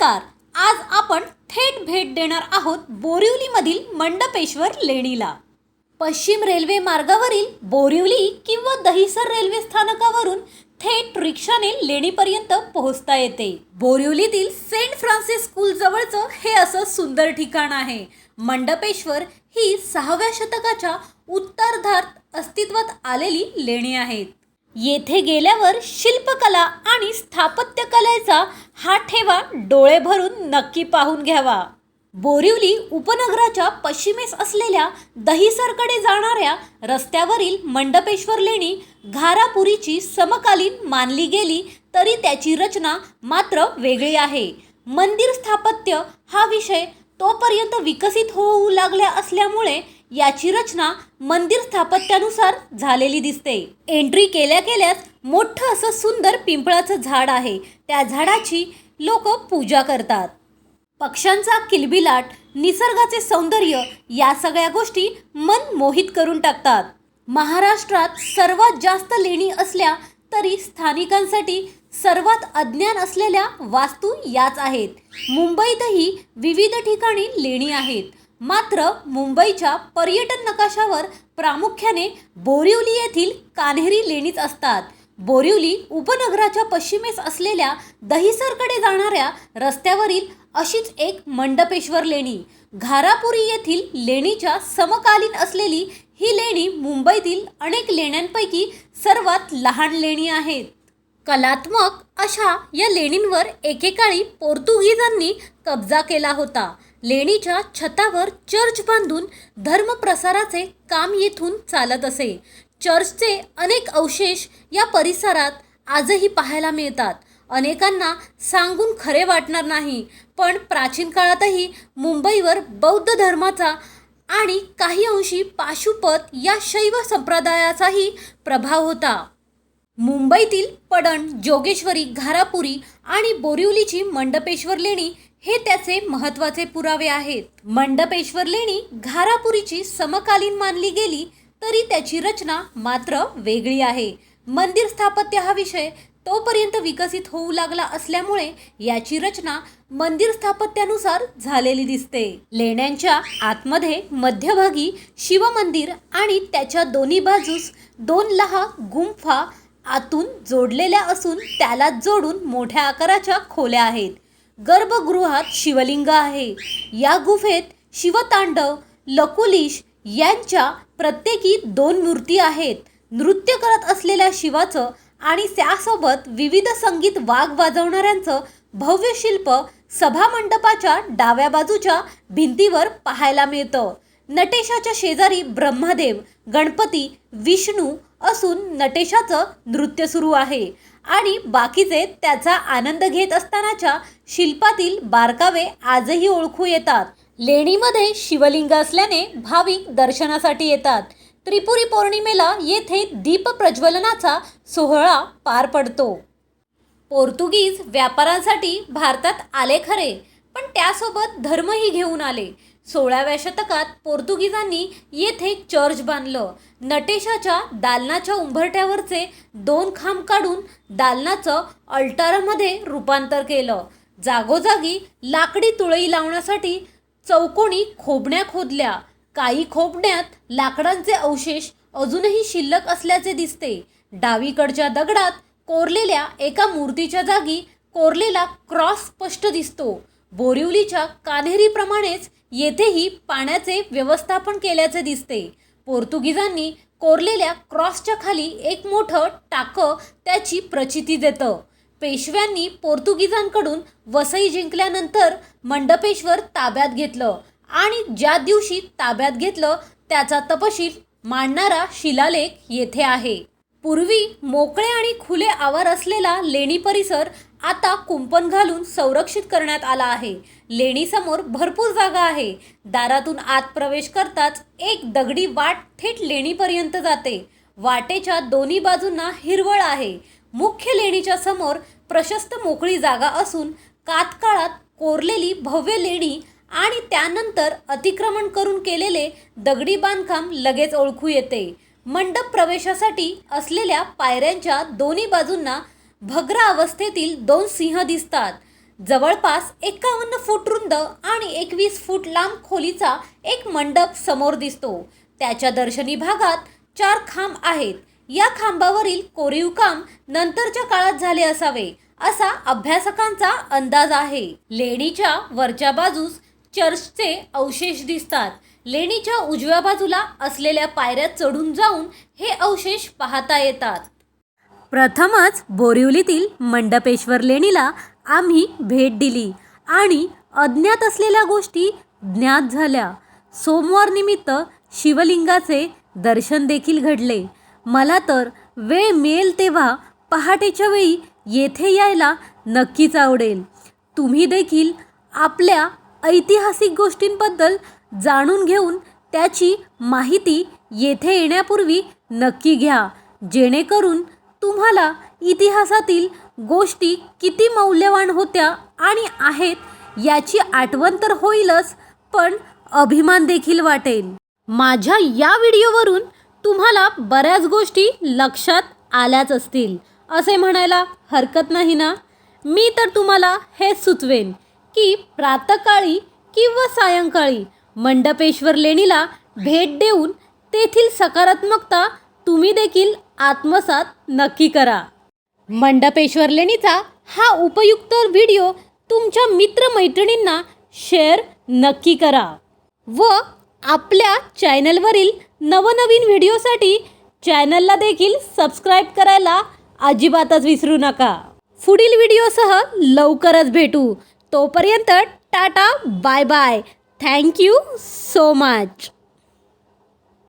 नमस्कार. आज आपण थेट भेट देणार आहोत बोरिवलीमधील मंडपेश्वर लेणीला. पश्चिम रेल्वे मार्गावरील बोरिवली किंवा दहिसर रेल्वे स्थानकावरून थेट रिक्षाने लेणीपर्यंत पोहोचता येते. बोरिवलीतील सेंट फ्रान्सिस स्कूल जवळचं हे असं सुंदर ठिकाण आहे. मंडपेश्वर ही सहाव्या शतकाच्या उत्तरार्धात अस्तित्वात आलेली लेणी आहेत. येथे गेल्यावर शिल्पकला आणि स्थापत्यकलेचा हा ठेवा डोळे भरून नक्की पाहून घ्यावा. बोरिवली उपनगराच्या पश्चिमेस असलेल्या दहिसरकडे जाणाऱ्या रस्त्यावरील मंडपेश्वर लेणी घारापुरीची समकालीन मानली गेली तरी त्याची रचना मात्र वेगळी आहे. मंदिर स्थापत्य हा विषय तोपर्यंत विकसित होऊ लागल्या असल्यामुळे याची रचना मंदिर स्थापत्यानुसार झालेली दिसते. एंट्री केल्या केल्यास मोठं असं सुंदर पिंपळाचं झाड आहे. त्या झाडाची लोक पूजा करतात. पक्ष्यांचा किलबिलाट निसर्गाचे सौंदर्य या सगळ्या गोष्टी मन मोहित करून टाकतात. महाराष्ट्रात सर्वात जास्त लेणी असल्या तरी स्थानिकांसाठी सर्वात अज्ञान असलेल्या वास्तू याच आहेत. मुंबईतही विविध ठिकाणी लेणी आहेत. मात्र मुंबईच्या पर्यटन नकाशावर प्रामुख्याने बोरिवली येथील कान्हेरी लेणीच असतात. बोरिवली उपनगराच्या पश्चिमेस असलेल्या दहिसरकडे जाणाऱ्या रस्त्यावरील अशीच एक मंडपेश्वर लेणी. घारापुरी येथील लेणीच्या समकालीन असलेली ही लेणी मुंबईतील अनेक लेण्यांपैकी सर्वात लहान लेणी आहेत. कलात्मक अशा या लेणींवर एकेकाळी पोर्तुगीजांनी कब्जा केला होता. लेणीच्या छतावर चर्च बांधून धर्मप्रसाराचे काम येथून चालत असे. चर्चचे अनेक अवशेष या परिसरात आजही पाहायला मिळतात. अनेकांना सांगून खरे वाटणार नाही पण प्राचीन काळातही मुंबईवर बौद्ध धर्माचा आणि काही अंशी पाशुपत या शैव संप्रदायाचाही प्रभाव होता. मुंबईतील पडण जोगेश्वरी घारापुरी आणि बोरिवलीची मंडपेश्वर लेणी हे त्याचे महत्त्वाचे पुरावे आहेत. मंडपेश्वर लेणी घारापुरीची समकालीन मानली गेली तरी त्याची रचना मात्र वेगळी आहे. मंदिर स्थापत्य हा विषय तोपर्यंत विकसित होऊ लागला असल्यामुळे याची रचना मंदिर स्थापत्यानुसार झालेली दिसते. लेण्यांच्या आतमध्ये मध्यभागी शिवमंदिर आणि त्याच्या दोन्ही बाजूस दोन लहा गुंफा आतून जोडलेल्या असून त्याला जोडून मोठ्या आकाराच्या खोल्या आहेत. गर्भगृहात शिवलिंग आहे. या गुफेत शिवतांडव लकुलिश यांच्या प्रत्येकी दोन मूर्ती आहेत. नृत्य करत असलेल्या शिवाचं आणि त्यासोबत विविध संगीत वाघ वाजवणाऱ्यांचं भव्य शिल्प सभामंडपाच्या डाव्या बाजूच्या भिंतीवर पाहायला मिळतं. नटेशाच्या शेजारी ब्रह्मदेव गणपती विष्णू असून नटेशाचं नृत्य सुरू आहे. आणि बाकीचे त्याचा आनंद घेत असतानाच्या शिल्पातील बारकावे आजही ओळखू येतात. लेणीमध्ये शिवलिंग असल्याने भाविक दर्शनासाठी येतात. त्रिपुरी पौर्णिमेला येथे दीप प्रज्वलनाचा सोहळा पार पडतो. पोर्तुगीज व्यापारासाठी भारतात आले खरे पण त्यासोबत धर्मही घेऊन आले. सोळाव्या शतकात पोर्तुगीजांनी येथे चर्च बांधलं. नटेशाच्या दालनाच्या उंबरट्यावरचे दोन खांब काढून दालनाचं अल्टारामध्ये रूपांतर केलं. जागोजागी लाकडी तुळई लावण्यासाठी चौकोनी खोबण्या खोदल्या. काही खोबण्यात लाकडांचे अवशेष अजूनही शिल्लक असल्याचे दिसते. डावीकडच्या दगडात कोरलेल्या एका मूर्तीच्या जागी कोरलेला क्रॉस स्पष्ट दिसतो. बोरिवलीच्या कान्हेरीप्रमाणेच येथेही पाण्याचे व्यवस्थापन केल्याचे दिसते. पोर्तुगीजांनी कोरलेल्या क्रॉसच्या खाली एक मोठं टाकं त्याची प्रचिती देतं. पेशव्यांनी पोर्तुगीजांकडून वसई जिंकल्यानंतर मंडपेश्वर ताब्यात घेतलं आणि ज्या दिवशी ताब्यात घेतलं त्याचा तपशील मांडणारा शिलालेख येथे आहे. पूर्वी मोकळे आणि खुले आवार असलेला लेणी परिसर आता कुंपण घालून संरक्षित करण्यात आला आहे. लेणीसमोर भरपूर जागा आहे. दारातून आत प्रवेश करताच एक दगडी वाट थेट लेणीपर्यंत जाते. वाटेच्या दोन्ही बाजूंना हिरवळ आहे. मुख्य लेणीच्या समोर प्रशस्त मोकळी जागा असून कातकाळात कोरलेली भव्य लेणी आणि त्यानंतर अतिक्रमण करून केलेले दगडी बांधकाम लगेच ओळखू येते. मंडप प्रवेशासाठी असलेल्या पायऱ्यांच्या दोन्ही बाजूंना भग्र अवस्थेतील दोन सिंह दिसतात. जवळपास एकावन्न फूट रुंद आणि एकवीस फूट लांब खोलीचा एक मंडप समोर दिसतो. त्याच्या दर्शनी भागात चार खांब आहेत. या खांबावरील कोरीव काम नंतरच्या काळात झाले असावे असा अभ्यासकांचा अंदाज आहे. लेणीच्या वरच्या बाजूस चर्चचे अवशेष दिसतात. लेणीच्या उजव्या बाजूला असलेल्या पायऱ्या चढून जाऊन हे अवशेष पाहता येतात. प्रथमच बोरिवलीतील मंडपेश्वर लेणीला आम्ही भेट दिली आणि अज्ञात असलेल्या गोष्टी ज्ञात झाल्या. सोमवार निमित्त शिवलिंगाचे दर्शन देखील घडले. मला तर वेळ मिळेल तेव्हा पहाटेच्या वेळी येथे यायला नक्कीच आवडेल. तुम्ही देखील आपल्या ऐतिहासिक गोष्टींबद्दल जाणून घेऊन त्याची माहिती येथे येण्यापूर्वी नक्की घ्या. जेणेकरून तुम्हाला इतिहासातील गोष्टी किती मौल्यवान होत्या आणि आहेत याची आठवण तर होईलच पण अभिमान देखील वाटेल. माझ्या या व्हिडिओवरून तुम्हाला बऱ्याच गोष्टी लक्षात आल्याच असतील. असे म्हणायला हरकत नाही ना? मी तर तुम्हाला हे सुचवेन की प्रातकाळी किंवा सायंकाळी मंडपेश्वर लेणीला भेट देऊन तेथील सकारात्मकता तुम्ही देखील आत्मसात नक्की करा. मंडपेश्वर लेणीचा हा उपयुक्त व्हिडिओ तुमच्या मित्रमैत्रिणींना शेअर नक्की करा व आपल्या चॅनलवरील नवनवीन व्हिडिओसाठी चॅनलला देखील सबस्क्राईब करायला अजिबातच विसरू नका. पुढील व्हिडिओसह लवकरच भेटू. तोपर्यंत tata bye bye. Thank you so much.